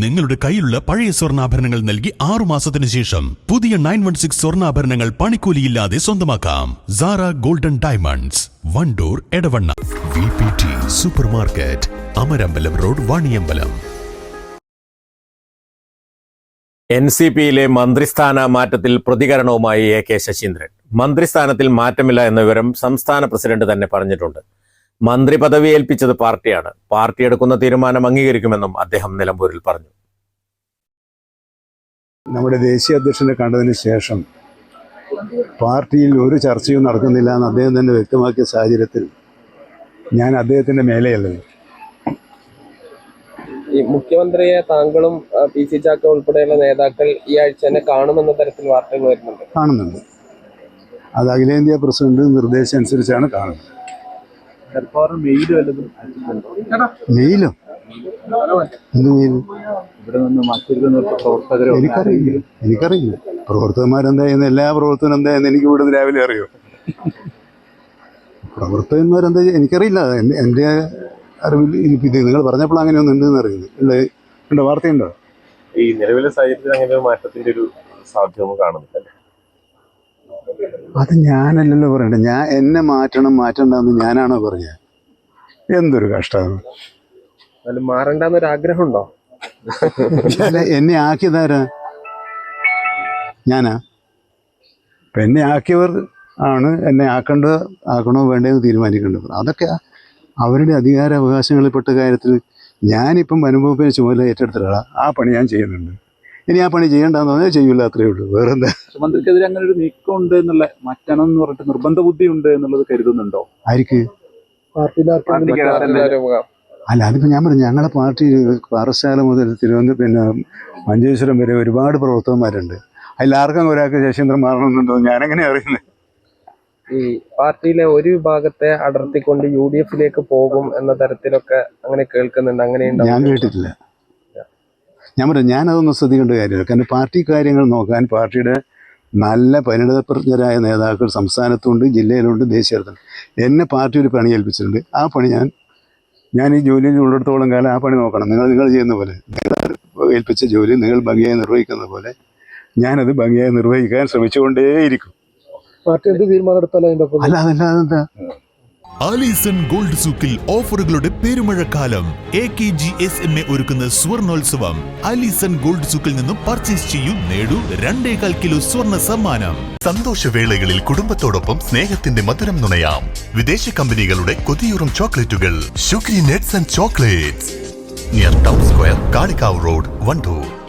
നിങ്ങളുടെ കയ്യിലുള്ള പഴയ സ്വർണാഭരണങ്ങൾ നൽകി ആറു മാസത്തിന് ശേഷം പുതിയ നയൻ വൺ സിക്സ് സ്വർണാഭരണങ്ങൾ പണിക്കൂലിയില്ലാതെ സ്വന്തമാക്കാം. Sara golden diamonds Wandoor Edavanna. V P T super market Amarambalam road Vaniyambalam. N C പിയിലെ മന്ത്രിസ്ഥാന മാറ്റത്തിൽ പ്രതികരണവുമായി എ കെ ശശീന്ദ്രൻ. മന്ത്രിസ്ഥാനത്തിൽ മാറ്റമില്ല എന്ന വിവരം സംസ്ഥാന പ്രസിഡന്റ് തന്നെ പറഞ്ഞിട്ടുണ്ട്. മന്ത്രി പദവി ഏൽപ്പിച്ചത് പാർട്ടിയാണ്. പാർട്ടി എടുക്കുന്ന തീരുമാനം അംഗീകരിക്കുമെന്നും അദ്ദേഹം നിലമ്പൂരിൽ പറഞ്ഞു. നമ്മുടെ ദേശീയ അധ്യക്ഷനെ കണ്ടതിന് ശേഷം പാർട്ടിയിൽ ഒരു ചർച്ചയും നടക്കുന്നില്ല എന്ന് അദ്ദേഹം തന്നെ വ്യക്തമാക്കിയ സാഹചര്യത്തിൽ ഞാൻ അദ്ദേഹത്തിന്റെ മേലെയല്ലത് ഈ മുഖ്യമന്ത്രിയെ താങ്കളും പി സി ചാക്ക ഉൾപ്പെടെയുള്ള നേതാക്കൾ ഈ ആഴ്ച തന്നെ കാണുമെന്ന തരത്തിൽ വാർത്തകൾ വരുന്നുണ്ട്. കാണുന്നുണ്ട്. അത് അഖിലേന്ത്യാ പ്രസിഡന്റ് നിർദ്ദേശം അനുസരിച്ചാണ് കാണുന്നത്. മെയിലോ എന്ത് മെയിൽ എനിക്കറിയില്ല. എനിക്കറിയില്ല. പ്രവർത്തകന്മാരെന്താ എല്ലാ പ്രവർത്തനം എന്താ എനിക്ക് ഇവിടുന്ന് രാവിലെ അറിയോ? പ്രവർത്തകന്മാരെന്താ എനിക്കറിയില്ല. എന്റെ- എന്റെ അറിവിൽ ഇത് നിങ്ങൾ പറഞ്ഞപ്പോൾ അങ്ങനെ ഒന്നും ഉണ്ടെന്ന് അറിയുന്നത് ഉള്ള ഉണ്ടോ? വാർത്തയുണ്ടോ? ഈ നിലവിലെ സാഹചര്യത്തിൽ അങ്ങനെ ഒരു മാറ്റത്തിന്റെ ഒരു സാധ്യത കാണുന്നില്ല അത് ഞാനല്ലല്ലോ പറയണ്ടേ. ഞാൻ എന്നെ മാറ്റണം മാറ്റണ്ടെന്ന് ഞാനാണോ പറഞ്ഞത് എന്തൊരു കഷ്ടമാണ് മാറണ്ടെന്നൊരു ആഗ്രഹമുണ്ടോ? അല്ല എന്നെ ആക്കിയതാരാ? ഞാനാ? അപ്പം എന്നെ ആക്കിയവർ ആണ് എന്നെ ആക്കേണ്ട ആക്കണോ വേണ്ടതെന്ന് തീരുമാനിക്കേണ്ടത്. അതൊക്കെ അവരുടെ അധികാര അവകാശങ്ങളിൽപ്പെട്ട കാര്യത്തിൽ ഞാനിപ്പം വനംവകുപ്പിനെ ചുമതല ഏറ്റെടുത്തിട്ടാ ആ പണി ഞാൻ ചെയ്യുന്നുണ്ട്. ഇനി ആ പണി ചെയ്യേണ്ടെന്ന് പറഞ്ഞാൽ ചെയ്യൂല അത്രേ ഉള്ളൂ. വേറെന്താ? മന്ത്രിക്കെതിരെ അങ്ങനെ ഒരു നീക്കം ഉണ്ട് എന്നുള്ള മറ്റണം എന്ന് പറഞ്ഞിട്ട് നിർബന്ധ ബുദ്ധി ഉണ്ട് എന്നുള്ളത് കരുതുന്നുണ്ടോ? ആർക്ക് അല്ല അതിപ്പോൾ ഞാൻ പറഞ്ഞു ഞങ്ങളുടെ പാർട്ടി പാറശാല മുതൽ തിരുവനന്തപുരം പിന്നെ മഞ്ചേശ്വരം വരെ ഒരുപാട് പ്രവർത്തകന്മാരുണ്ട്. അതിലാർക്കും ഒരാൾക്ക് ശശീന്ദ്രൻ മാറണമെന്നുണ്ടോ? ഞാനെങ്ങനെ അറിയുന്നത് ഈ പാർട്ടിയിലെ ഒരു വിഭാഗത്തെ അടർത്തിക്കൊണ്ട് യു ഡി എഫിലേക്ക് പോകും എന്ന തരത്തിലൊക്കെ അങ്ങനെ കേൾക്കുന്നുണ്ട്. ഞാൻ കേട്ടിട്ടില്ല. ഞാൻ പറഞ്ഞു ഞാനതൊന്നും ശ്രദ്ധിക്കേണ്ട കാര്യമില്ല. കാരണം പാർട്ടി കാര്യങ്ങൾ നോക്കാൻ പാർട്ടിയുടെ നല്ല പരിണിതപ്രജ്ഞരായ നേതാക്കൾ സംസ്ഥാനത്തുണ്ട് ജില്ലയിലുണ്ട് ദേശീയത്തിലുണ്ട് എന്നെ പാർട്ടി ഒരു പണി ഏൽപ്പിച്ചിട്ടുണ്ട്. ആ പണി ഞാൻ ഞാൻ ഈ ജോലിയിൽ ഉള്ളിടത്തോളം കാലം ആ പണി നോക്കണം. നിങ്ങൾ നിങ്ങൾ ചെയ്യുന്ന പോലെ. നിങ്ങൾ ഏൽപ്പിച്ച ജോലി നിങ്ങൾ ഭംഗിയായി നിർവഹിക്കുന്ന പോലെ ഞാനത് ഭംഗിയായി നിർവഹിക്കാൻ ശ്രമിച്ചുകൊണ്ടേയിരിക്കും. പാർട്ടി എന്ത് തീരുമാനം എടുത്താലും അല്ല അതല്ല അതെന്താ? ആലീസൺ ഗോൾഡ് സൂക്കിൽ ഓഫറുകളുടെ പെരുമഴക്കാലം. A K G S M A ഒരുക്കുന്ന സ്വർണോത്സവം. ആലീസൺ ഗോൾഡ് സൂക്കിൽ നിന്നും പർച്ചേസ് ചെയ്യൂ നേടൂ രണ്ടേകാൽ കിലോ സ്വർണ സമ്മാനം. സന്തോഷവേളകളിൽ കുടുംബത്തോടൊപ്പം സ്നേഹത്തിന്റെ മധുരം നുണയാം. വിദേശ കമ്പനികളുടെ കൊതിയൂറും ചോക്ലേറ്റുകൾ. ഷുഗ്രി nets and chocolates. Near town square Kalikavu road Wandoor